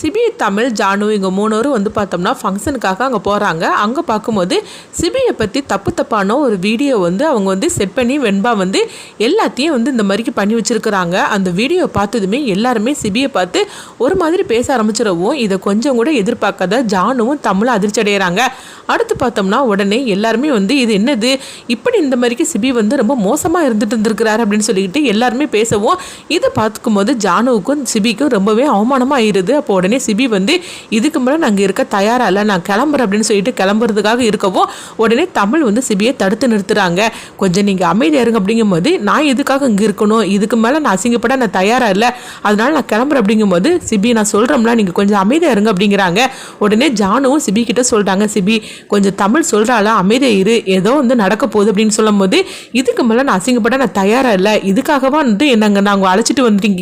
CP Tamil Janu இங்கே மூணோரும் வந்து பார்த்தோம்னா ஃபங்க்ஷனுக்காக அங்கே போகிறாங்க அங்கே பார்க்கும்போது சிபியை பற்றி தப்பு தப்பான ஒரு வீடியோ வந்து அவங்க வந்து செட் பண்ணி வெண்பா வந்து எல்லாத்தையும் வந்து இந்த மாதிரிக்கு பண்ணி வச்சுருக்குறாங்க. அந்த வீடியோ பார்த்ததுமே எல்லாருமே சிபியை பார்த்து ஒரு மாதிரி பேச ஆரம்பிச்சிடவும் இதை கொஞ்சம் கூட எதிர்பார்க்காத ஜானுவும் தமிழும் அதிர்ச்சி அடைகிறாங்க அடுத்து பார்த்தோம்னா உடனே எல்லாருமே வந்து இது என்னது? இப்படி இந்த மாதிரிக்கு சிபி வந்து ரொம்ப மோசமாக இருந்துட்டு இருந்திருக்கிறாரு அப்படின்னு சொல்லிக்கிட்டு எல்லாருமே பேசவும் இதை பார்த்துக்கும்போது ஜானுவுக்கும் சிபிக்கும் ரொம்பவே அவமானமாக ஆயிடுது அப்போ உடனே சிபி வந்து இதுக்கு மேலே நாங்கள் இருக்க தயாராக இல்லை நான் கிளம்புறேன் அப்படின்னு சொல்லிட்டு கிளம்புறதுக்காக இருக்கவும் உடனே தமிழ் வந்து சிபியை தடுத்து நிறுத்துறாங்க. கொஞ்சம் நீங்கள் அமைதியாக இருங்க அப்படிங்கும்போது நான் எதுக்காக இங்கே இருக்கணும்? இதுக்கு மேலே நான் அசிங்கப்பட நான் தயாராக இல்லை. அதனால நான் கிளம்புறேன் அப்படிங்கும்போது சிபி நான் சொல்கிறோம்ல நீங்கள் கொஞ்சம் அமைதியாக இருங்க அப்படிங்கிறாங்க. உடனே ஜானுவும் சிபி கிட்ட சொல்கிறாங்க சிபி கொஞ்சம் தமிழ் சொல்கிறாள் அமைதியாக இரு. ஏதோ வந்து நடக்க போகுது அப்படின்னு சொல்லும் போது இதுக்கு மேலே நான் அசிங்கப்பட நான் தயாராக இல்லை. இதுக்காகவா வந்து என்னங்க நாங்கள் அழைச்சிட்டு வந்துட்டீங்க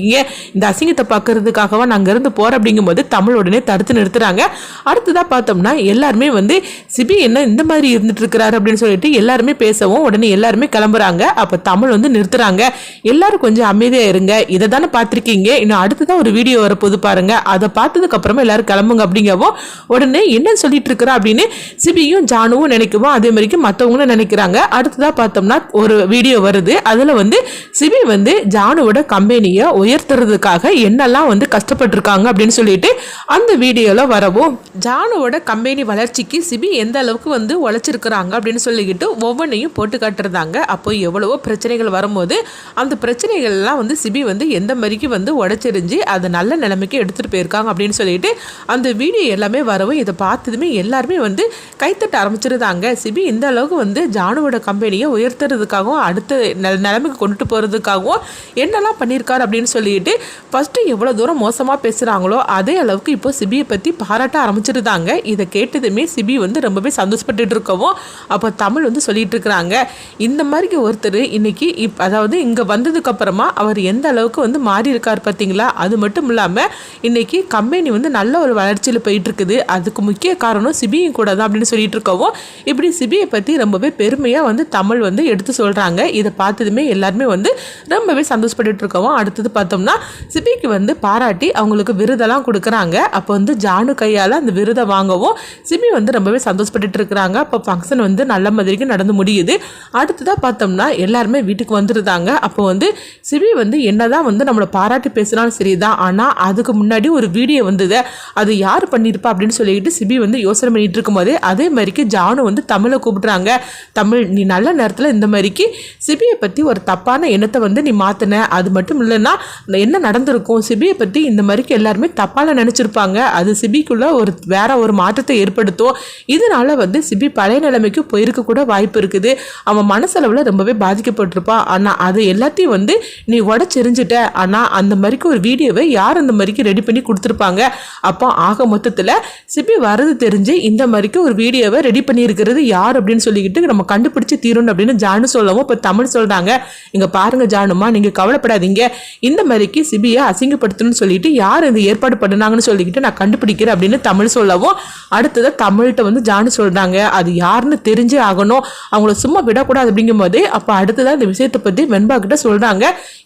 இந்த அசிங்கத்தை பார்க்கறதுக்காகவா நாங்கள் இருந்து போகிறோம் அப்படிங்கும்போது தமிழ் உடனே தடுத்து நிறுத்துறாங்க. அடுத்ததாக பார்த்தோம்னா எல்லாருமே வந்து சிபி என்ன இந்த மாதிரி இருந்துட்டு இருக்கிறாரு அப்படின்னு சொல்லிட்டு எல்லாருமே பேசவும் உடனே எல்லாருமே கிளம்புறாங்க. அப்போ தமிழ் வந்து நிறுத்துறாங்க. எல்லாரும் கொஞ்சம் அமைதியாக இருங்க. இதை தானே பார்த்துருக்கீங்க. இன்னும் அடுத்ததான் ஒரு வீடியோ வரப்போது பாருங்க. அதை பார்த்ததுக்கு அப்புறமா எல்லாரும் கிளம்புங்க அப்படிங்கவும் உடனே என்ன சொல்லிட்டு இருக்கிறா அப்படின்னு சிபியும் ஜானுவும் நினைக்குவோம் அதே மாதிரிக்கு மற்றவங்களும் நினைக்கிறாங்க. அடுத்ததாக பார்த்தோம்னா ஒரு வீடியோ வருது. அதில் வந்து சிபி வந்து ஜானுவோட கம்பெனியை உயர்த்துறதுக்காக என்னெல்லாம் வந்து கஷ்டப்பட்டிருக்காங்க அப்படின்னு சொல்லிட்டு அந்த வீடியோவில் வரவும் ஜானுவோட கம்பெனி வளர்ச்சிக்கு சிபி எந்த அளவுக்கு வந்து உழைச்சிருக்கிறாங்க? அப்படின்னு சொல்லிக்கிட்டு ஒவ்வொன்றையும் போட்டு காட்டுறதாங்க அப்போ எவ்வளவோ பிரச்சனைகள் வரும்போது அந்த பிரச்சனைகள்லாம் வந்து சிபி வந்து எந்த மாதிரிக்கு வந்து உடச்சிருந்து அதை நல்ல நிலைமைக்கு எடுத்துகிட்டு போயிருக்காங்க அப்படின்னு சொல்லிட்டு அந்த வீடியோ எல்லாமே வரவும் இதை பார்த்ததுமே எல்லாருமே வந்து கைத்தட்ட ஆரம்பிச்சிருந்தாங்க. சிபி இந்த அளவுக்கு வந்து ஜானுவோட கம்பெனியை உயர்த்துறதுக்காகவும் அடுத்த நிலைமைக்கு கொண்டுட்டு போகிறதுக்காகவும் என்னெல்லாம் பண்ணியிருக்காரு அப்படின்னு சொல்லிட்டு ஃபஸ்ட்டு எவ்வளோ தூரம் மோசமாக பேசுகிறாங்களோ அது அதே அளவுக்கு இப்போ சிபியை பற்றி பாராட்ட ஆரம்பிச்சிருந்தாங்க இதை கேட்டதுமே சிபி வந்து ரொம்பவே சந்தோஷப்பட்டுட்டு இருக்கவும் அப்போ தமிழ் வந்து சொல்லிட்டு இருக்கிறாங்க. இந்த மாதிரி ஒருத்தர் இன்னைக்கு இப் அதாவது இங்கே வந்ததுக்கு அப்புறமா அவர் எந்த அளவுக்கு வந்து மாறி இருக்கார் பார்த்தீங்களா? அது மட்டும் இல்லாமல் இன்னைக்கு கம்பெனி வந்து நல்ல ஒரு வளர்ச்சியில் போயிட்டு இருக்குது. அதுக்கு முக்கிய காரணம் சிபியும் கூட தான் அப்படின்னு சொல்லிட்டு இருக்கவும் இப்படி சிபியை பற்றி ரொம்பவே பெருமையாக வந்து தமிழ் வந்து எடுத்து சொல்கிறாங்க இதை பார்த்ததுமே எல்லாருமே வந்து ரொம்பவே சந்தோஷப்பட்டு இருக்கவும் அடுத்தது பார்த்தோம்னா சிபிக்கு வந்து பாராட்டி அவங்களுக்கு விருதெல்லாம் கொடுக்குறாங்க. அப்போ வந்து ஜானு கையால் அந்த விருதை வாங்கவும் சிபி வந்து ரொம்பவே சந்தோஷப்பட்டுட்டு இருக்கிறாங்க. அப்போ ஃபங்க்ஷன் வந்து நல்ல மாதிரிக்கு நடந்து முடியுது. அடுத்ததாக பார்த்தோம்னா எல்லாருமே வீட்டுக்கு வந்துருந்தாங்க அப்போ வந்து சிபி வந்து என்னதான் வந்து நம்மளை பாராட்டி பேசினாலும் சரிதான். ஆனால் அதுக்கு முன்னாடி ஒரு வீடியோ வந்தது. அது யார் பண்ணியிருப்பா அப்படின்னு சொல்லிட்டு சிபி வந்து யோசனை பண்ணிட்டு இருக்கும்போதே அதே மாதிரிக்கு ஜானு வந்து தமிழை கூப்பிடுறாங்க. தமிழ் நீ நல்ல நேரத்தில் இந்த மாதிரிக்கு சிபியை பற்றி ஒரு தப்பான எண்ணத்தை வந்து நீ மாற்றின அது மட்டும் இல்லைன்னா என்ன நடந்திருக்கும்? சிபியை பற்றி இந்த மாதிரிக்கு எல்லாருமே தப்பான தப்பால நினச்சிருப்பாங்க. அது சிபிக்குள்ளே ஒரு வேற ஒரு மாற்றத்தை ஏற்படுத்தும். இதனால வந்து சிபி பழைய நிலைமைக்கு போயிருக்க கூட வாய்ப்பு இருக்குது. அவன் மனசளவில் ரொம்பவே பாதிக்கப்பட்டிருப்பான். ஆனால் அது எல்லாத்தையும் வந்து நீ உடச்செறிஞ்சிட்ட. ஆனால் அந்த மாதிரிக்கு ஒரு வீடியோவை யார் அந்த மாதிரிக்கு ரெடி பண்ணி கொடுத்துருப்பாங்க? அப்போ ஆக மொத்தத்தில் சிபி வரது தெரிஞ்சு இந்த மாதிரிக்கு ஒரு வீடியோவை ரெடி பண்ணியிருக்கிறது யார் அப்படின்னு சொல்லிக்கிட்டு நம்ம கண்டுபிடிச்சி தீரணும் அப்படின்னு ஜானு சொல்லவும் இப்போ தமிழ் சொல்கிறாங்க இங்கே பாருங்க ஜானுமா நீங்கள் கவலைப்படாதீங்க. இந்த மாதிரிக்கு சிபியை அசிங்கப்படுத்தணும்னு சொல்லிட்டு யார் இந்த ஏற்பாடு பண்ணினாங்கன்னு சொல்லிக்கிட்டு நான் கண்டுபிடிக்கிறேன் அப்படின்னு தமிழ் சொல்லவும் அடுத்ததை தமிழ்கிட்ட வந்து ஜானு சொல்கிறாங்க அது யாருன்னு தெரிஞ்சே ஆகணும். அவங்கள சும்மா விடக்கூடாது அப்படிங்கும்போது அப்போ அடுத்ததாக இந்த விஷயத்தை பற்றி வெண்பா கிட்ட சொல்கிறாங்க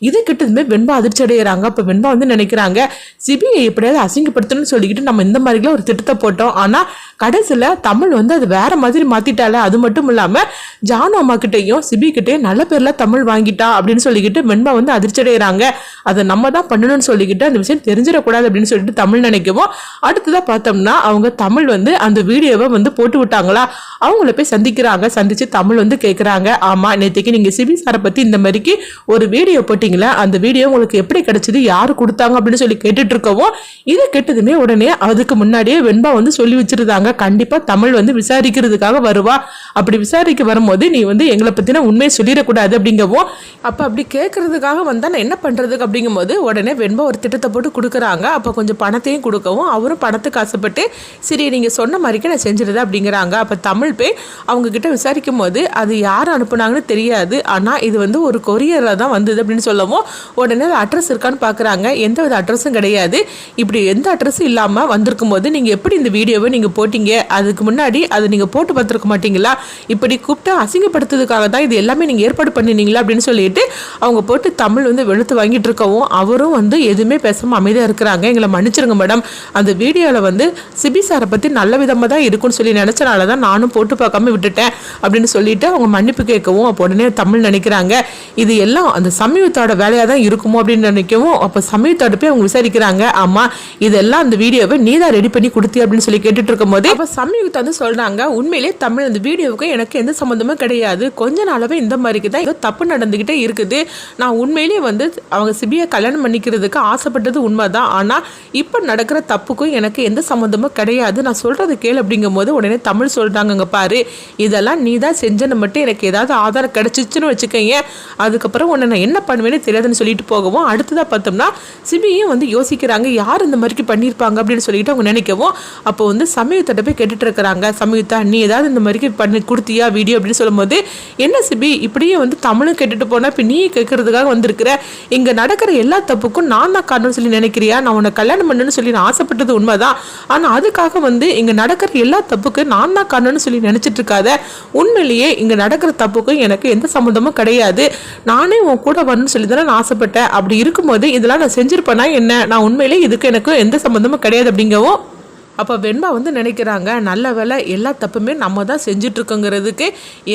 இது கிட்டதுமே வெண்பா அதிர்ச்சி அடைகிறாங்க அப்போ வெண்பா வந்து நினைக்கிறாங்க சிபியை எப்படியாவது அசிங்கப்படுத்தணும்னு சொல்லிக்கிட்டு நம்ம இந்த மாதிரிலாம் ஒரு திட்டத்தை போட்டோம். ஆனால் கடைசியில் தமிழ் வந்து அது வேற மாதிரி மாற்றிட்டால அது மட்டும் இல்லாமல் ஜானு அம்மா கிட்டேயும் சிபி கிட்டேயும் நல்ல பேரில் தமிழ் வாங்கிட்டா அப்படின்னு சொல்லிக்கிட்டு வெண்பா வந்து அதிர்ச்சி அடைகிறாங்க அதை நம்ம தான் பண்ணணும்னு சொல்லிக்கிட்டு அந்த விஷயம் தெரிஞ்சிடக்கூடாது அப்படின்னு சொல்லிட்டு தமிழ் நினைக்கவும். அடுத்ததாக பார்த்தோம்னா அவங்க தமிழ் வந்து அந்த வீடியோவை வந்து போட்டு விட்டாங்களா? அவங்கள போய் சந்திக்கிறாங்க சந்திச்சு தமிழ் வந்து கேட்குறாங்க ஆமாம் நேற்றுக்கு நீங்கள் சிபி சாரை பற்றி இந்த மாதிரிக்கு ஒரு வீடியோ போட்டிங்களா? அந்த வீடியோ உங்களுக்கு எப்படி கிடைச்சது? யார் கொடுத்தாங்க? அப்படின்னு சொல்லி கேட்டுட்டு இருக்கவும் இதை கேட்டதுமே உடனே அதுக்கு முன்னாடியே வெண்பா வந்து சொல்லி வச்சிருந்தாங்க. கண்டிப்பாக தமிழ் வந்து விசாரிக்கிறதுக்காக வருவா. அப்படி விசாரிக்க வரும்போது நீ வந்து எங்களை பற்றின உண்மையை சொல்லிடக்கூடாது அப்படிங்கவும். அப்போ அப்படி கேட்கறதுக்காக வந்தால் நான் என்ன பண்ணுறதுக்கு அப்படிங்கும்போது உடனே வெண்பா ஒரு திட்டத்தை போட்டு கொடுக்குறாங்க. அப்போ கொஞ்சம் பணத்தையும் கொடுக்கவும் அவரும் பணத்துக்கு ஆசைப்பட்டு சரி நீங்கள் சொன்ன மாதிரிக்கு நான் செஞ்சிருந்தேன் அப்படிங்கிறாங்க. அப்போ தமிழ் பே அவங்கக்கிட்ட விசாரிக்கும் போது அது யார் அனுப்புனாங்கன்னு தெரியாது. ஆனால் இது வந்து ஒரு கொரியரில் தான் வந்தது அப்படின்னு சொல்லவும் உடனே அட்ரஸ் இருக்கான்னு பார்க்குறாங்க எந்த வித அட்ரஸும் கிடையாது. இப்படி எந்த அட்ரஸும் இல்லாமல் வந்திருக்கும் போது நீங்கள் எப்படி இந்த வீடியோவை நீங்கள் போட்டீங்க? அதுக்கு முன்னாடி அதை நீங்கள் போட்டு பார்த்துருக்க மாட்டீங்களா? இப்படி கூப்பிட்டு அசிங்கப்படுத்துறதுக்காக தான் இது எல்லாமே நீங்கள் ஏற்பாடு பண்ணினீங்களா? அப்படின்னு சொல்லிட்டு அவங்க போட்டு தமிழ் வந்து வெளுத்து வாங்கிட்டு இருக்கவும் அவரும் வந்து எதுவுமே பேசாமல் அமைதியாக இருக்கிறாங்க. எங்களை மன்னிச்சிருங்க மேடம். அந்த வீடியோவில் வந்து சிபி சாரை பற்றி நல்ல விதமாக தான் இருக்கும்னு சொல்லி நினச்சனால தான் நானும் போட்டு பார்க்காம விட்டுட்டேன் அப்படின்னு சொல்லிட்டு அவங்க மன்னிப்பு கேட்கவும் அப்போ உடனே தமிழ் நினைக்கிறாங்க. இது எல்லாம் அந்த சமீபத்தோட வேலையாக தான் இருக்குமோ அப்படின்னு நினைக்கவும் அப்போ சமீபத்தோட போய் அவங்க விசாரிக்கிறாங்க. ஆமாம் இதெல்லாம் அந்த வீடியோவை நீ தான் ரெடி பண்ணி கொடுத்தி அப்படின்னு சொல்லி கேட்டுட்டு இருக்கும்போது அப்போ சமீபத்தை வந்து சொல்கிறாங்க உண்மையிலேயே தமிழ் அந்த வீடியோவுக்கு எனக்கு எந்த சம்மந்தமும் கிடையாது. கொஞ்ச நாளாகவே இந்த மாதிரிக்கு தான் ஏதோ தப்பு நடந்துக்கிட்டே இருக்குது. நான் உண்மையிலேயே வந்து அவங்க சிபியை கல்யாணம் பண்ணிக்கிறதுக்கு ஆசைப்பட்டது உண்மைதான். ஆனால் இப்போ நடக்கிற தப்புக்கும் எனக்கு எந்த சம்மந்தமும் கிடையாது. நான் சொல்கிறது கேளு அப்படிங்கும்போது உடனே தமிழ் சொல்கிறாங்கங்க பாரு. இதெல்லாம் நீ தான் செஞ்சேன்னு மட்டும் எனக்கு ஏதாவது ஆதாரம் கிடச்சிச்சுன்னு வச்சுக்கோங்க அதுக்கப்புறம் உன்னை நான் என்ன பண்ணுவேன்னு தெரியாதுன்னு சொல்லிட்டு போகவும் அடுத்ததாக பார்த்தோம்னா சிபியும் வந்து யோசிக்கிறாங்க. யார் இந்த மாதிரிக்கு பண்ணியிருப்பாங்க அப்படின்னு சொல்லிட்டு அவங்க நினைக்கவும் அப்போ வந்து சமயத்திட்ட போய் கேட்டுட்டு இருக்கிறாங்க. சமயத்தா நீ ஏதாவது இந்த மாதிரிக்கு பண்ணி கொடுத்தியா வீடியோ அப்படின்னு சொல்லும்போது என்ன சிபி இப்படியே வந்து தமிழும் கேட்டுட்டு போனால் இப்போ நீ கேட்கறதுக்காக வந்திருக்கிற. இங்கே நடக்கிற எல்லா தப்புக்கும் நான் தான் காரணம்னு சொல்லி நினைக்கிறியா? நான் உன்னை கல்யாணம் பண்ணுன்னு சொல்லி நான் ஆசைப்பட்டது உண்மைதான். ஆனால் அதுக்காக வந்து இங்கே நடக்கிற எல்லா தப்புக்கு நான் தான் காரணம்னு சொல்லி நினச்சிட்டு இருக்காத. உண்மையிலேயே இங்கே நடக்கிற தப்புக்கும் எனக்கு எந்த சம்மந்தமும் கிடையாது. நானே உன் கூட வரணும்னு சொல்லி தானே நான் ஆசைப்பட்டேன். அப்படி இருக்கும்போது இதெல்லாம் நான் செஞ்சிருப்பேனா என்ன? நான் உண்மையிலேயே இதுக்கு எனக்கு எந்த சம்மந்தமும் கிடையாது அப்படிங்கவும் அப்போ வெண்பா வந்து நினைக்கிறாங்க நல்ல வேலை எல்லா தப்புமே நம்ம தான் செஞ்சிட்ருக்கோங்கிறதுக்கு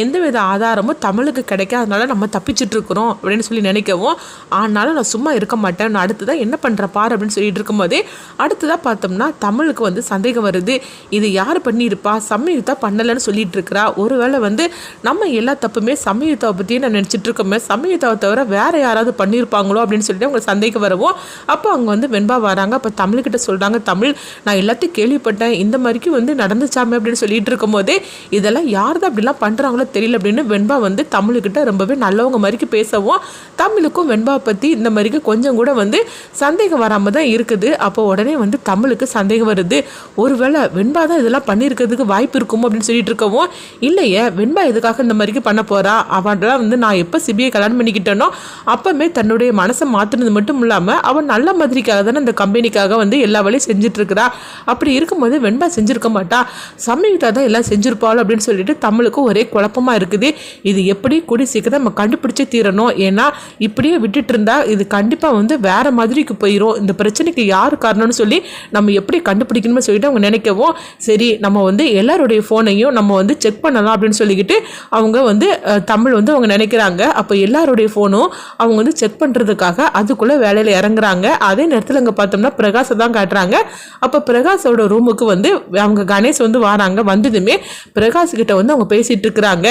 எந்தவித ஆதாரமும் தமிழுக்கு கிடைக்காதனால நம்ம தப்பிச்சிட்ருக்குறோம் அப்படின்னு சொல்லி நினைக்கவும் ஆனாலும் நான் சும்மா இருக்க மாட்டேன் நான் அடுத்ததான் என்ன பண்ணுற பார் அப்படின்னு சொல்லிட்டு இருக்கும்போதே அடுத்ததாக பார்த்தோம்னா தமிழுக்கு வந்து சந்தேகம் வருது. இது யார் பண்ணியிருப்பா? சமயுத்தா பண்ணலைன்னு சொல்லிட்டு இருக்கிறா ஒருவேளை வந்து நம்ம எல்லா தப்புமே சமயத்தை பற்றியே நான் நினச்சிட்டு இருக்கோமே சமயுத்தாவை தவிர வேறு யாராவது பண்ணியிருப்பாங்களோ அப்படின்னு சொல்லிட்டு அவங்க சந்தேகம் வரவும். அப்போ அவங்க வந்து வெண்பா வராங்க. அப்போ தமிழ்கிட்ட சொல்கிறாங்க தமிழ் நான் எல்லாத்தையும் கேள்வி கேள்விப்பட்டேன். இந்த மாதிரிக்கு வந்து நடந்துச்சாமே அப்படின்னு சொல்லிட்டு இருக்கும் போதே இதெல்லாம் யார் தான் அப்படிலாம் பண்ணுறாங்களோ தெரியல அப்படின்னு வெண்பா வந்து தமிழுக்கிட்ட ரொம்பவே நல்லவங்க மாதிரிக்கு பேசவும் தமிழுக்கும் வெண்பா பற்றி இந்த மாதிரிக்கு கொஞ்சம் கூட வந்து சந்தேகம் வராமல் தான் இருக்குது. அப்போ உடனே வந்து தமிழுக்கு சந்தேகம் வருது. ஒருவேளை வெண்பா தான் இதெல்லாம் பண்ணியிருக்கிறதுக்கு வாய்ப்பு இருக்குமோ அப்படின்னு சொல்லிட்டு இருக்கவும் இல்லையே வெண்பா எதுக்காக இந்த மாதிரிக்கு பண்ண போகிறா அவன்லாம் வந்து நான் எப்போ சிபிஐ கல்யாணம் பண்ணிக்கிட்டேனோ அப்போமே தன்னுடைய மனசை மாற்றினது மட்டும் இல்லாமல் அவன் நல்ல மாதிரிக்காக தானே இந்த கம்பெனிக்காக வந்து எல்லா வேலையும் செஞ்சுட்டு இருக்கிறா? அப்படி இருக்கும்போது வெண்பா செஞ்சுருக்க மாட்டா. சமயுக்தா தான் எல்லாம் செஞ்சுருப்பாள் அப்படின்னு சொல்லிட்டு தமிழுக்கும் ஒரே குழப்பமா இருக்குது. இது எப்படி கூடி சீக்கிரம் நம்ம கண்டுபிடிச்சே தீரணும்? ஏன்னா இப்படியே விட்டுட்டு இருந்தா இது கண்டிப்பாக வந்து வேறு மாதிரிக்கு போயிடும் இந்த பிரச்சனைக்கு யார் காரணம்னு சொல்லி நம்ம எப்படி கண்டுபிடிக்கணும்னு சொல்லிட்டு அவங்க நினைக்கவும் சரி நம்ம வந்து எல்லாருடைய ஃபோனையும் நம்ம வந்து செக் பண்ணலாம் அப்படின்னு சொல்லிக்கிட்டு அவங்க வந்து தமிழ் வந்து அவங்க நினைக்கிறாங்க. அப்போ எல்லாருடைய ஃபோனும் அவங்க வந்து செக் பண்ணுறதுக்காக அதுக்குள்ளே வேலையில் இறங்குறாங்க. அதே நேரத்தில் அங்கே பார்த்தோம்னா பிரகாஷை தான் காட்டுறாங்க. அப்போ பிரகாஷோட ரூமுக்கு வந்து அவங்க கணேஷ் வந்து வராங்க. வந்ததுமே பிரகாஷ் கிட்ட வந்து அவங்க பேசிட்டு இருக்கிறாங்க.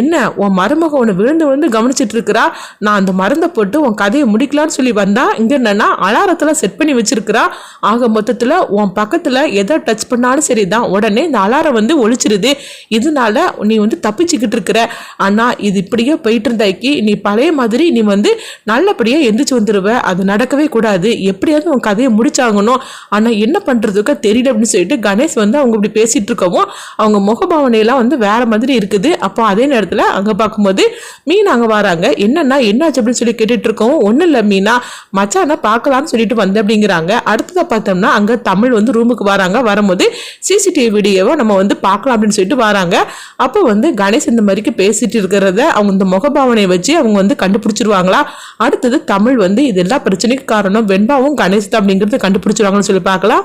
என்ன உன் மருமக உன்னை விழுந்து விழுந்து கவனிச்சிட்டு இருக்கிறா? நான் அந்த மருந்தை போட்டு உன் கதையை முடிக்கலான்னு சொல்லி வந்தா இங்க என்னன்னா அலாரத்தில் செட் பண்ணி வச்சிருக்கிறா. ஆக மொத்தத்தில் உன் பக்கத்தில் எதை டச் பண்ணாலும் சரி தான் உடனே இந்த அலாரம் வந்து ஒழிச்சிருது. இதனால நீ வந்து தப்பிச்சுக்கிட்டு இருக்கிற. ஆனால் இது இப்படியே போயிட்டு இருந்தாக்கி நீ பழைய மாதிரி நீ வந்து நல்லபடியாக எந்திரிச்சு வந்துடுவ அது நடக்கவே கூடாது. எப்படியாவது உன் கதையை முடிச்சாகணும். ஆனால் என்ன பண்ணுறதுக்கோ தெரியல அப்படின்னு சொல்லிட்டு கணேஷ் வந்து அவங்க இப்படி பேசிட்டு இருக்கவும் அவங்க முகபாவனையெல்லாம் வந்து வேற மாதிரி இருக்குது. அப்போ அதே நேரத்தில் அங்கே பார்க்கும்போது மீன் அங்கே வராங்க. என்னன்னா என்னாச்சு? அப்படின்னு சொல்லி கேட்டுட்டு இருக்கவும் ஒன்றும் இல்லை மீனா. மச்சானா பார்க்கலான்னு சொல்லிட்டு வந்து அப்படிங்கிறாங்க. அடுத்ததாக பார்த்தோம்னா அங்கே தமிழ் வந்து ரூமுக்கு வராங்க. வரும்போது சிசிடிவி வீடியோவை நம்ம வந்து பார்க்கலாம் அப்படின்னு சொல்லிட்டு வராங்க. அப்போ வந்து கணேஷ் இந்த மாதிரிக்கு பேசிட்டு இருக்கிறத அவங்க இந்த முகபாவனையை வச்சு அவங்க வந்து கண்டுபிடிச்சிருவாங்களா? அடுத்தது தமிழ் வந்து இது எல்லா பிரச்சனைக்கு காரணம் வெண்பாவும் கணேஷ் தான் அப்படிங்கிறத கண்டுபிடிச்சிருவாங்கன்னு சொல்லி பார்க்கலாம்.